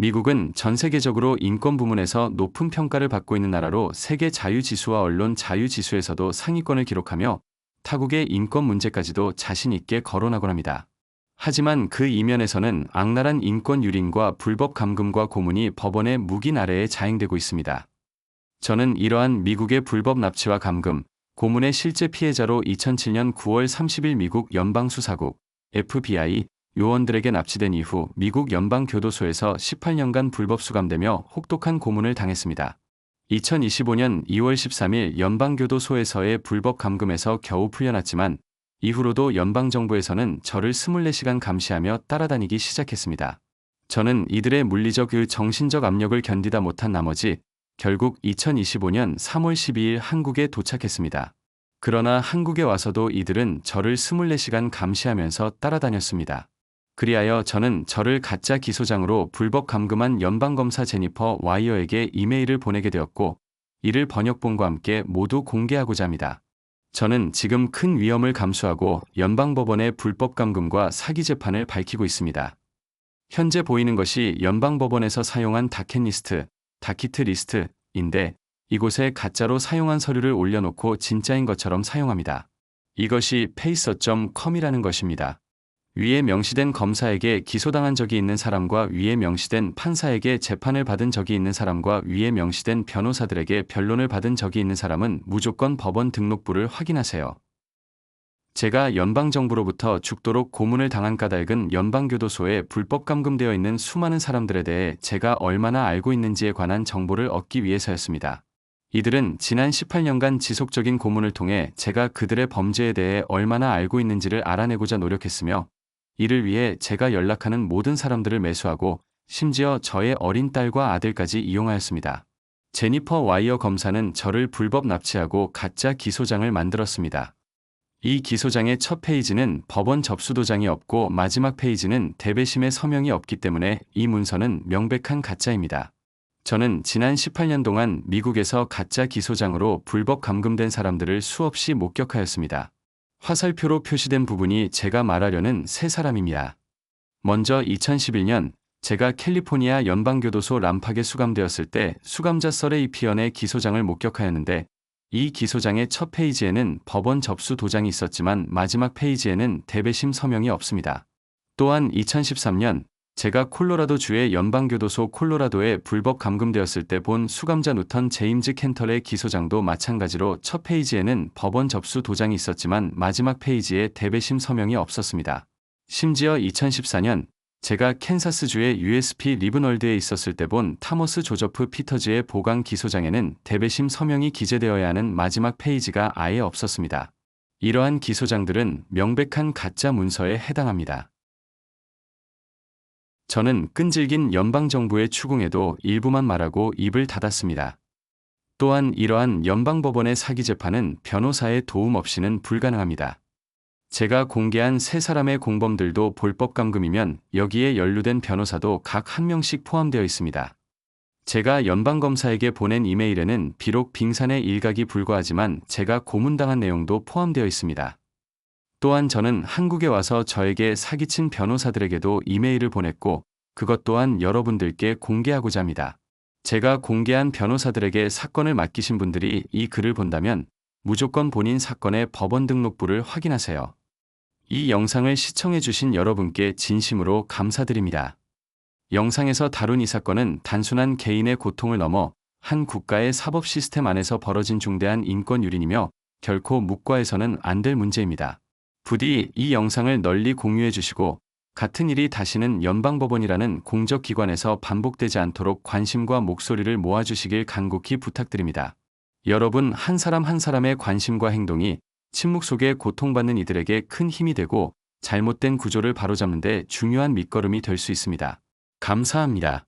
미국은 전 세계적으로 인권 부문에서 높은 평가를 받고 있는 나라로 세계 자유지수와 언론 자유지수에서도 상위권을 기록하며 타국의 인권 문제까지도 자신 있게 거론하곤 합니다. 하지만 그 이면에서는 악랄한 인권 유린과 불법 감금과 고문이 법원의 묵인 아래에 자행되고 있습니다. 저는 이러한 미국의 불법 납치와 감금, 고문의 실제 피해자로 2007년 9월 30일 미국 연방수사국 FBI 요원들에게 납치된 이후 미국 연방교도소에서 18년간 불법 수감되며 혹독한 고문을 당했습니다. 2025년 2월 13일 연방교도소에서의 불법 감금에서 겨우 풀려났지만 이후로도 연방정부에서는 저를 24시간 감시하며 따라다니기 시작했습니다. 저는 이들의 물리적 그 정신적 압력을 견디다 못한 나머지 결국 2025년 3월 12일 한국에 도착했습니다. 그러나 한국에 와서도 이들은 저를 24시간 감시하면서 따라다녔습니다. 그리하여 저는 저를 가짜 기소장으로 불법 감금한 연방검사 제니퍼 와이어에게 이메일을 보내게 되었고 이를 번역본과 함께 모두 공개하고자 합니다. 저는 지금 큰 위험을 감수하고 연방법원의 불법 감금과 사기 재판을 밝히고 있습니다. 현재 보이는 것이 연방법원에서 사용한 다켓리스트, 다키트 리스트인데 이곳에 가짜로 사용한 서류를 올려놓고 진짜인 것처럼 사용합니다. 이것이 페이서.com이라는 것입니다. 위에 명시된 검사에게 기소당한 적이 있는 사람과 위에 명시된 판사에게 재판을 받은 적이 있는 사람과 위에 명시된 변호사들에게 변론을 받은 적이 있는 사람은 무조건 법원 등록부를 확인하세요. 제가 연방정부로부터 죽도록 고문을 당한 까닭은 연방교도소에 불법 감금되어 있는 수많은 사람들에 대해 제가 얼마나 알고 있는지에 관한 정보를 얻기 위해서였습니다. 이들은 지난 18년간 지속적인 고문을 통해 제가 그들의 범죄에 대해 얼마나 알고 있는지를 알아내고자 노력했으며 이를 위해 제가 연락하는 모든 사람들을 매수하고 심지어 저의 어린 딸과 아들까지 이용하였습니다. 제니퍼 와이어 검사는 저를 불법 납치하고 가짜 기소장을 만들었습니다. 이 기소장의 첫 페이지는 법원 접수 도장이 없고 마지막 페이지는 대배심의 서명이 없기 때문에 이 문서는 명백한 가짜입니다. 저는 지난 18년 동안 미국에서 가짜 기소장으로 불법 감금된 사람들을 수없이 목격하였습니다. 화살표로 표시된 부분이 제가 말하려는 세 사람입니다. 먼저 2011년 제가 캘리포니아 연방교도소 람팍에 수감되었을 때 수감자 썰의 이피언의 기소장을 목격하였는데 이 기소장의 첫 페이지에는 법원 접수 도장이 있었지만 마지막 페이지에는 대배심 서명이 없습니다. 또한 2013년 제가 콜로라도 주의 연방교도소 콜로라도에 불법 감금되었을 때 본 수감자 누턴 제임즈 캔털의 기소장도 마찬가지로 첫 페이지에는 법원 접수 도장이 있었지만 마지막 페이지에 대배심 서명이 없었습니다. 심지어 2014년 제가 캔사스주의 USP 리브널드에 있었을 때 본 타머스 조저프 피터즈의 보강 기소장에는 대배심 서명이 기재되어야 하는 마지막 페이지가 아예 없었습니다. 이러한 기소장들은 명백한 가짜 문서에 해당합니다. 저는 끈질긴 연방정부의 추궁에도 일부만 말하고 입을 닫았습니다. 또한 이러한 연방법원의 사기 재판은 변호사의 도움 없이는 불가능합니다. 제가 공개한 세 사람의 공범들도 불법 감금이면 여기에 연루된 변호사도 각 한 명씩 포함되어 있습니다. 제가 연방검사에게 보낸 이메일에는 비록 빙산의 일각이 불과하지만 제가 고문당한 내용도 포함되어 있습니다. 또한 저는 한국에 와서 저에게 사기친 변호사들에게도 이메일을 보냈고 그것 또한 여러분들께 공개하고자 합니다. 제가 공개한 변호사들에게 사건을 맡기신 분들이 이 글을 본다면 무조건 본인 사건의 법원 등록부를 확인하세요. 이 영상을 시청해주신 여러분께 진심으로 감사드립니다. 영상에서 다룬 이 사건은 단순한 개인의 고통을 넘어 한 국가의 사법 시스템 안에서 벌어진 중대한 인권 유린이며 결코 묵과해서는 안 될 문제입니다. 부디 이 영상을 널리 공유해 주시고 같은 일이 다시는 연방법원이라는 공적기관에서 반복되지 않도록 관심과 목소리를 모아주시길 간곡히 부탁드립니다. 여러분 한 사람 한 사람의 관심과 행동이 침묵 속에 고통받는 이들에게 큰 힘이 되고 잘못된 구조를 바로잡는 데 중요한 밑거름이 될 수 있습니다. 감사합니다.